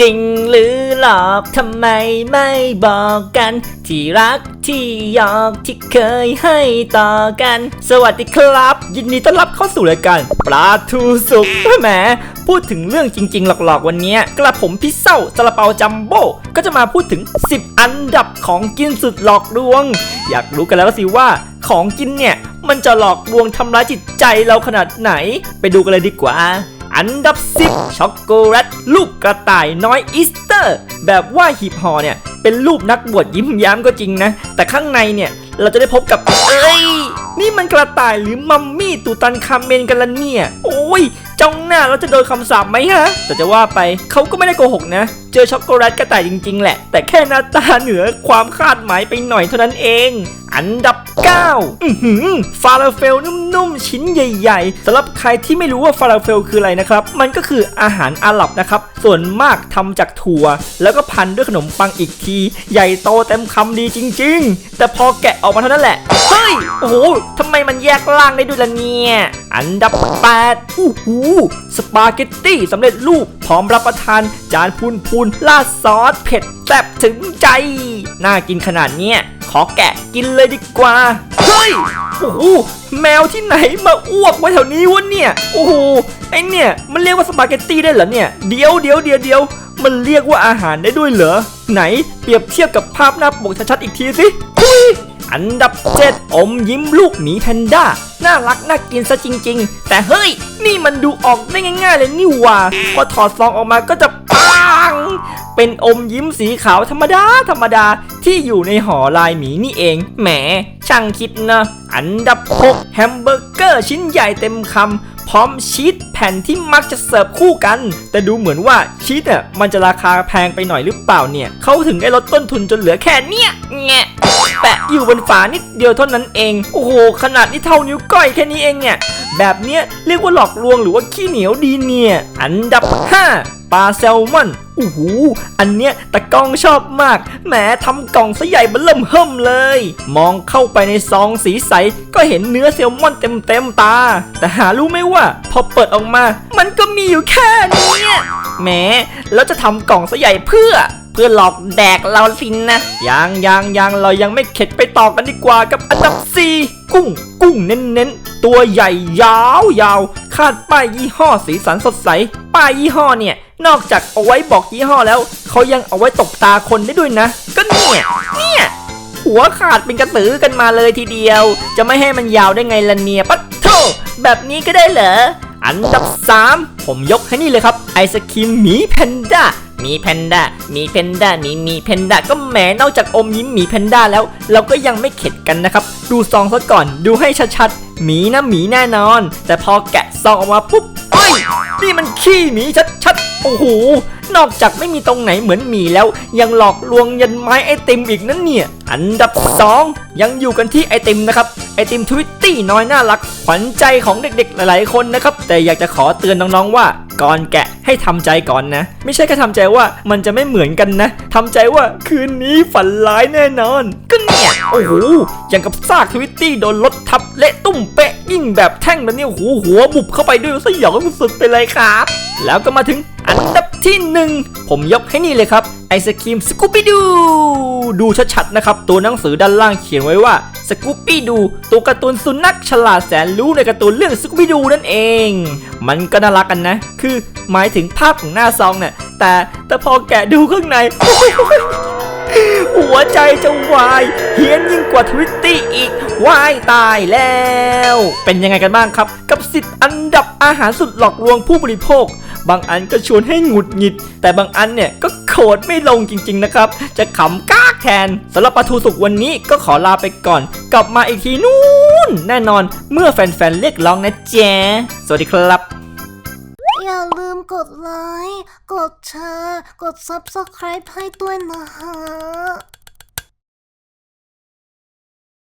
จริงหรือหลอกทำไมไม่บอกกัน ที่รักที่หยอกที่เคยให้ต่อกัน สวัสดีครับ ยินดีต้อนรับเข้าสู่รายการปลาทูสุกแหมพูดถึงเรื่องจริง ๆ หลอกๆ วันนี้กระผมพี่เศ้าซาลาเปาจัมโบ้ก็จะมาพูดถึง 10 อันดับของกินสุดหลอกลวง อยากรู้กันแล้วสิว่าของกินเนี่ย มันจะหลอกลวงทำร้ายจิตใจเราขนาดไหน ไปดูกันเลยดีกว่า อันดับ 10 ช็อกโกแลตรูปกระต่ายน้อยอีสเตอร์ แบบว่าหีบห่อเนี่ย เป็นรูปนักบวชยิ้มแย้มก็จริงนะ แต่ข้างในเนี่ยเราจะได้พบกับเอ้ยนี่มันกระต่ายหรือมัมมี่ตูตันคาเมนกันละเนี่ย โอ้ยจ้องหน้าเราจะโดนคำสาปไหมฮะ แต่จะว่าไปเขาก็ไม่ได้โกหกนะ เจอช็อกโกแลตกระต่ายจริง ๆ แหละ แต่แค่หน้าตาเหนือความคาดหมายไปหน่อยเท่านั้นเอง อันดับ 9 อือหือฟาลาเฟลนุ่ม ๆ ชิ้นใหญ่ๆสำหรับใครที่ไม่รู้ว่าฟาลาเฟลคืออะไรนะครับ มันก็คืออาหารอาหรับนะครับ ส่วนมากทำจากถั่ว แล้วก็พันด้วยขนมปังอีกที ใหญ่โตเต็มคำดีจริง ๆ แต่พอแกะออกมาเท่านั้นแหละ เฮ้ย โอ้โหทำไมมันแยกล่างได้ด้วยล่ะเนี่ยอันดับ8อู้หูสปาเกตตี้สำเร็จรูปพร้อมรับประทาน จานพูนพูนๆราดซอสเผ็ดแซ่บถึงใจ น่ากินขนาดเนี้ยขอแกะกินเลยดีกว่า เฮ้ย อ้โหแมวที่ไหนมาอ้วกไว้แถวนี้วะเนี่ยโอ้โหไอเนี่ยมันเรียกว่าสปาเกตตี้ได้เหรอเนี่ยเดี๋ยวเดี๋ยวเดี๋ยวเดี๋ยวมันเรียกว่าอาหารได้ด้วยเหรอไหนเปรียบเทียบกับภาพหน้าปกชัดๆอีกทีสิทุยอันดับ 7 อมยิ้มลูกหมีแพนด้า น่ารักน่ากินซะจริง ๆ แต่เฮ้ย นี่มันดูออกได้ง่าย ๆ เลยนี่ว่า พอถอดซองออกมาก็จะปัง เป็นอมยิ้มสีขาวธรรมดาธรรมดาที่อยู่ในห่อลายหมีนี่เอง แหม ช่างคิดนะ อันดับ 6 แฮมเบอร์เกอร์ชิ้นใหญ่เต็มคำพร้อมชีสแผ่นที่มักจะเสิร์ฟคู่กัน แต่ดูเหมือนว่าชีสเนี่ยมันจะราคาแพงไปหน่อยหรือเปล่าเนี่ยเขาถึงได้ลดต้นทุนจนเหลือแค่เนี้ยแงะแปะอยู่บนฝานิดเดียวเท่านั้นเอง โอ้โห ขนาดนี้เท่านิ้วก้อยแค่นี้เองเนี่ยแบบเนี้ยเรียกว่าหลอกลวงหรือว่าขี้เหนียวดีเนี่ย อันดับ 5ปลาแซลมอน โอ้โหอันเนี้ยตะกล้องชอบมาก แหมทำกล่องซะใหญ่เบิ่มเฮิ่มเลย มองเข้าไปในซองสีใส ก็เห็นเนื้อแซลมอนเต็มเต็มๆตา แต่หารู้ไหมว่า พอเปิดออกมา มันก็มีอยู่แค่นี้แหมแล้วจะทำกล่องซะใหญ่เพื่อเพื่อหลอกแดกเราสินนะยังยังยังเรายังไม่เข็ดไปต่อกันดีกว่ากับอันดับ 4 กุ้ง กุ้งเน้นๆ ตัวใหญ่ยาวยาวคาดป้ายยี่ห้อสีสันสดใส ป้ายยี่ห้อเนี่ย นอกจากเอาไว้บอกยี่ห้อแล้ว เขายังเอาไว้ตบตาคนได้ด้วยนะ ก็เนี่ยเนี่ยหัวขาดเป็นกระสือกันมาเลยทีเดียว จะไม่ให้มันยาวได้ไงล่ะเนี่ยปัดโทแบบนี้ก็ได้เหรออันดับ 3 ผมยกให้นี่เลยครับ ไอศครีมหมีแพนด้ามีแพนด้ามีแพนด้ามีมีแพนด้าก็แหมนอกจากอมยิ้มหมีแพนด้าแล้ว เราก็ยังไม่เข็ดกันนะครับ ดูซองซะก่อนดูให้ชัดๆหมีนะหมีแน่นอน แต่พอแกะซองออกมาปุ๊บเฮ้ยนี่มันขี้หมีชัดๆ โอ้โห นอกจากไม่มีตรงไหนเหมือนหมีแล้ว ยังหลอกลวงยันไม้ไอติมอีกนั่นเนี่ย อันดับ 2 ยังอยู่กันที่ไอติมนะครับ ไอติมทวิตตี้น้อยน่ารัก ขวัญใจของเด็กๆ หลายๆ คนนะครับ แต่อยากจะขอเตือนน้องๆว่าก่อนแกะให้ทำใจก่อนนะ ไม่ใช่แค่ทำใจว่ามันจะไม่เหมือนกันนะทำใจว่าคืนนี้ฝันร้ายแน่นอนก็เนี่ยโอ้โหอย่างกับซากทวิตตี้โดนรถทับเละตุ้มเป๊ะยิ่งแบบแท่งแบบนี้โอ้โหหัวบุบเข้าไปด้วยสยองสุดไปเลยครับ แล้วก็มาถึงอันดับที่หนึ่งผมยกให้นี่เลยครับ ไอศครีมสกูปี้ดู ดูชัดๆนะครับ ตัวหนังสือด้านล่างเขียนไว้ว่าสกูปี้ดู ตัวการ์ตูนสุนัขฉลาดแสนรู้ในการ์ตูนเรื่องสกูปี้ดูนั่นเอง มันก็น่ารักกันนะ คือหมายถึงภาพของหน้าซองเนี่ยแต่แต่พอแกะดูข้างใน หัวใจจะวายเฮี้ยนยิ่งกว่าทวิตตี้อีกวายตายแล้ว เป็นยังไงกันบ้างครับ กับ 10 อันดับอาหารสุดหลอกลวงผู้บริโภค บางอันก็ชวนให้หงุดหงิด แต่บางอันเนี่ยก็โขดไม่ลงจริง ๆ นะครับ จะขำก้ากแทนสำหรับปลาทูสุกวันนี้ก็ขอลาไปก่อน กลับมาอีกทีนู่นแน่นอนเมื่อแฟนๆเรียกร้องนะแจ๊สวัสดีครับอย่าลืมกดไลค์ กดแชร์ กด Subscribe ให้ด้วยนะฮะ